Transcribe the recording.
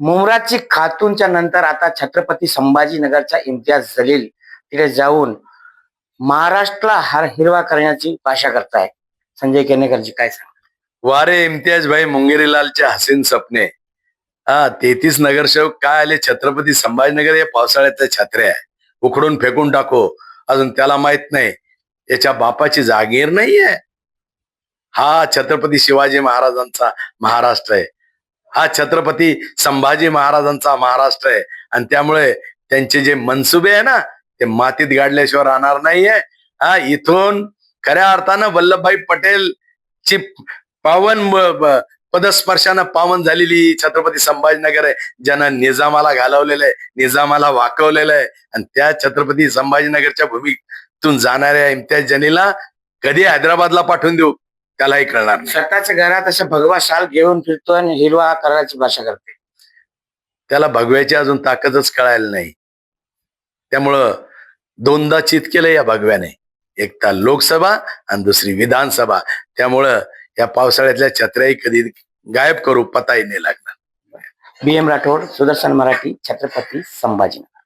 मुमराची खातूनच्या नंतर आता छत्रपती संभाजीनगरचा इम्तियाज जलील तिथे जाऊन महाराष्ट्राला हार हिरवा करण्याची भाषा करताय संजय केनेकरजी काय सांग वारे इम्तियाज भाई मुंगेरीलालचे हसीन सपने. हा तेहतीस नगरसेवक काय आले? छत्रपती संभाजीनगर हे पावसाळ्यातल्या छत्र्या आहे. उखडून फेकून टाको. अजून त्याला माहीत नाही. याच्या बापाची जागीर नाहीये. हा छत्रपती शिवाजी महाराजांचा महाराष्ट्र आहे. हा छत्रपती संभाजी महाराजांचा महाराष्ट्र आहे. आणि त्यामुळे त्यांचे जे मनसुबे आहे ना ते मातीत गाडल्याशिवाय राहणार नाहीये. हा इथून खऱ्या अर्थानं वल्लभभाई पटेल ची पावन पदस्पर्शानं पावन झालेली छत्रपती संभाजीनगर आहे. ज्यानं निजामाला घालवलेलं आहे निजामाला वाकवलेलं आहे. आणि त्या छत्रपती संभाजीनगरच्या भूमीतून जाणाऱ्या इम्तियाज जनीला कधी हैदराबादला पाठवून देऊ? त्यालाही कळणार नाही. स्वतःच्या घरात असं भगवा शाल घेऊन फिरतो आणि हिरवा करायची भाषा करते. त्याला भगव्याची अजून ताकदच कळायला नाही. त्यामुळं दोनदा चित केलं या भगव्याने. एक तर लोकसभा आणि दुसरी विधानसभा. त्यामुळं या पावसाळ्यातल्या छत्र्याही कधी गायब करू पताही नाही लागणार. B M Rathod Sudarshan Marathi Chhatrapati Sambhajinagar.